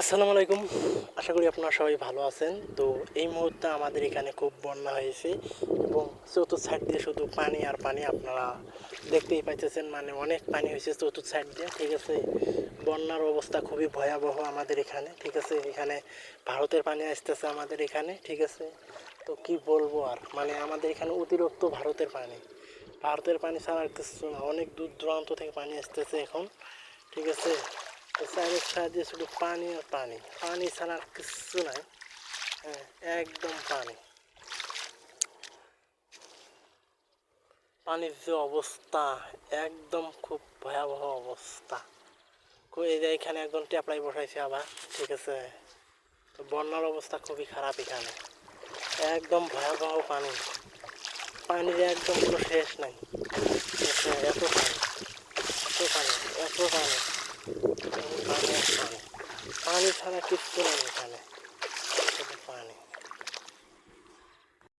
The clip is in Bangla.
আসসালামু আলাইকুম। আশা করি আপনারা সবাই ভালো আছেন। তো এই মুহূর্তে আমাদের এখানে খুব বন্যা হয়েছে এবং চতুর্থ সাইড দিয়ে শুধু পানি আর পানি আপনারা দেখতেই পাইতেছেন। মানে অনেক পানি হয়েছে চতুর্থ সাইড দিয়ে, ঠিক আছে? বন্যার অবস্থা খুবই ভয়াবহ আমাদের এখানে, ঠিক আছে? এখানে ভারতের পানি আসতেছে আমাদের এখানে, ঠিক আছে? তো কি বলব আর? মানে আমাদের এখানে অতিরিক্ত ভারতের পানি। ভারতের পানি ছাড়া আর কিছু না, অনেক দূর দূরান্ত থেকে পানি আসতেছে এখন, ঠিক আছে? চারের সাহায্যে শুধু পানি আর পানি পানি ছাড়া কিচ্ছু নাই একদম পানি পানির যে অবস্থা একদম খুব ভয়াবহ অবস্থা খুব এই যে এখানে একজন ট্যাপলাই বসাইছে আবার ঠিক আছে বন্যার অবস্থা খুবই খারাপ এখানে একদম ভয়াবহ পানি পানির একদম কোনো শেষ নাই এত পানি এত পানি এত পানি পানি ছাড়া কিচ্ছু নেই এখানে